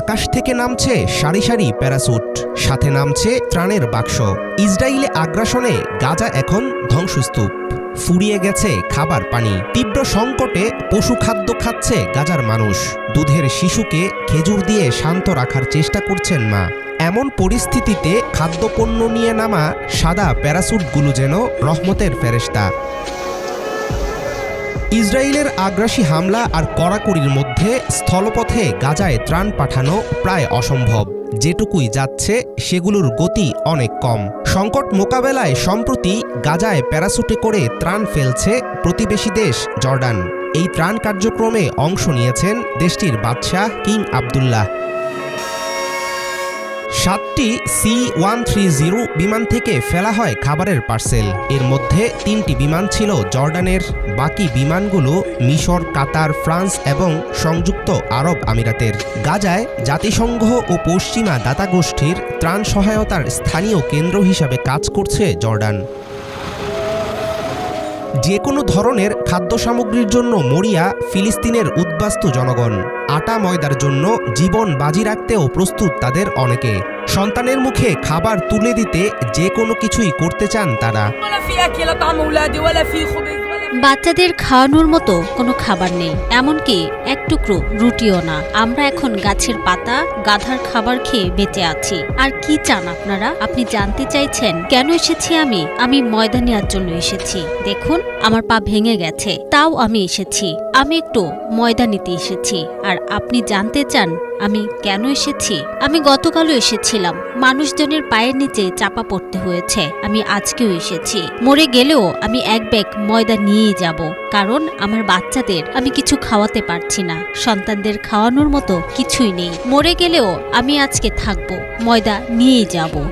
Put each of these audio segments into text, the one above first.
আকাশ থেকে নামছে সারি সারি প্যারাসুট, সাথে নামছে ত্রাণের বাক্স। ইসরায়েলে আগ্রাসনে গাজা এখন ধ্বংসস্তূপ। ফুরিয়ে গেছে খাবার পানি। তীব্র সংকটে পশু খাদ্য খাচ্ছে গাজার মানুষ। দুধের শিশুকে খেজুর দিয়ে শান্ত রাখার চেষ্টা করছেন মা। এমন পরিস্থিতিতে খাদ্যপণ্য নিয়ে নামা সাদা প্যারাসুটগুলো যেন রহমতের ফেরেস্তা ইসরায়েলের আগ্রাসী হামলা আর কড়াকড়ির মধ্যে স্থলপথে গাজায় ত্রাণ পাঠানো প্রায় অসম্ভব। যেটুকুই যাচ্ছে, সেগুলোর গতি অনেক কম। সংকট মোকাবেলায় সম্প্রতি গাজায় প্যারাসুটে করে ত্রাণ ফেলছে প্রতিবেশী দেশ জর্ডান। এই ত্রাণ কার্যক্রমে অংশ নিয়েছেন দেশটির বাদশাহ কিং আবদুল্লাহ। সাতটি সি ওয়ান থ্রি জিরো বিমান থেকে ফেলা হয় খাবারের পার্সেল। এর মধ্যে তিনটি বিমান ছিল জর্ডানের, বাকি বিমানগুলো মিশর, কাতার, ফ্রান্স এবং সংযুক্ত আরব আমিরাতের। গাজায় জাতিসংঘ ও পশ্চিমা দাতা গোষ্ঠীর ত্রাণ সহায়তার স্থানীয় কেন্দ্র হিসাবে কাজ করছে জর্ডান। যে কোনো ধরনের খাদ্য সামগ্রীর জন্য মরিয়া ফিলিস্তিনের উদ্বাস্তু জনগণ। আটা ময়দার জন্য জীবন বাজি রাখতেও প্রস্তুত তাদের অনেকে। সন্তানের মুখে খাবার তুলে দিতে যে কোনো কিছুই করতে চান তারা। বাচ্চাদের খাওয়ানোর মতো কোনো খাবার নেই, এমনকি এক টুকরো রুটিও না। আমরা এখন গাছের পাতা, গাধার খাবার খেয়ে বেঁচে আছি। আর কি চান আপনারা? আপনি জানতে চাইছেন, কেন এসেছি আমি? আমি ময়দা নেওয়ার জন্য এসেছি। দেখুন, আমার পা ভেঙে গেছে। তাও আমি এসেছি। আমি একটু ময়দা নিতে এসেছি। আর আপনি জানতে চান আমি কেন এসেছি? আমি গতকালও এসেছিলাম। মানুষজনের পায়ের নিচে চাপা পড়তে হয়েছে। আমি আজকেও এসেছি। মরে গেলেও আমি এক ব্যাগ ময়দা নিয়েই যাব। কারণ আমার বাচ্চাদের আমি কিছু খাওয়াতে পারছি না। সন্তানদের খাওয়ানোর মতো কিছুই নেই। মরে গেলেও আমি আজকে থাকব। ময়দা নিয়েই যাব।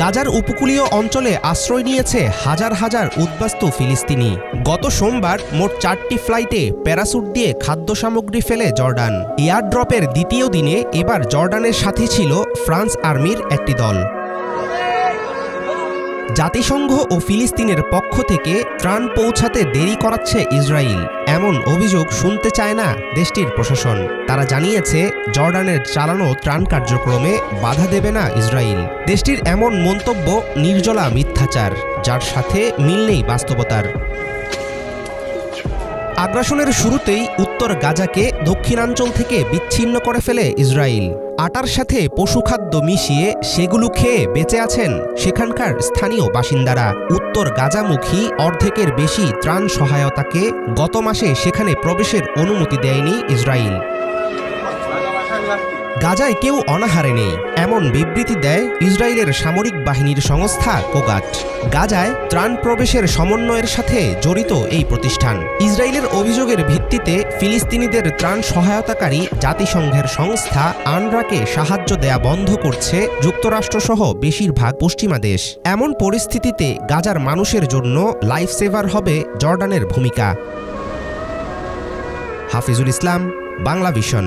গাজার উপকূলীয় অঞ্চলে আশ্রয় নিয়েছে হাজার হাজার উদ্বাস্তু ফিলিস্তিনি। গত সোমবার মোট চারটি ফ্লাইটে প্যারাসুট দিয়ে খাদ্য সামগ্রী ফেলে জর্ডান। এয়ার ড্রপের দ্বিতীয় দিনে এবার জর্ডানের সাথে ছিল ফ্রান্স আর্মির একটি দল। জাতিসংঘ ও ফিলিস্তিনের পক্ষ থেকে ত্রাণ পৌঁছাতে দেরি করাচ্ছে ইসরায়েল। এমন অভিযোগ শুনতে চায় না দেশটির প্রশাসন। তারা জানিয়েছে, জর্ডানের চালানো ত্রাণ কার্যক্রমে বাধা দেবে না ইসরায়েল। দেশটির এমন মন্তব্য নির্জলা মিথ্যাচার, যার সাথে মিল নেই বাস্তবতার। আগ্রাসনের শুরুতেই উত্তর গাজাকে দক্ষিণাঞ্চল থেকে বিচ্ছিন্ন করে ফেলে ইসরায়েল। আটার সাথে পশুখাদ্য মিশিয়ে সেগুলো খেয়ে বেঁচে আছেন সেখানকার স্থানীয় বাসিন্দারা। উত্তর গাজামুখী অর্ধেকের বেশি ত্রাণ সহায়তাকে গত মাসে সেখানে প্রবেশের অনুমতি দেয়নি ইসরায়েল গাজায় কেউ অনাহারে নেই। এমন বিবৃতি দেয় ইসরায়েলের সামরিক বাহিনীর সংস্থা কোগাট। গাজায় ত্রাণ প্রবেশের সমন্বয়ের সাথে জড়িত এই প্রতিষ্ঠান। ইসরায়েলের অভিযোগের ভিত্তিতে ফিলিস্তিনিদের ত্রাণ সহায়তাকারী জাতিসংঘের সংস্থা আনরাকে সাহায্য দেয়া বন্ধ করছে যুক্তরাষ্ট্রসহ বেশিরভাগ পশ্চিমা দেশ। এমন পরিস্থিতিতে গাজার মানুষের জন্য লাইফ সেভার হবে জর্ডানের ভূমিকা। হাফিজুল ইসলাম, বাংলা ভিশন।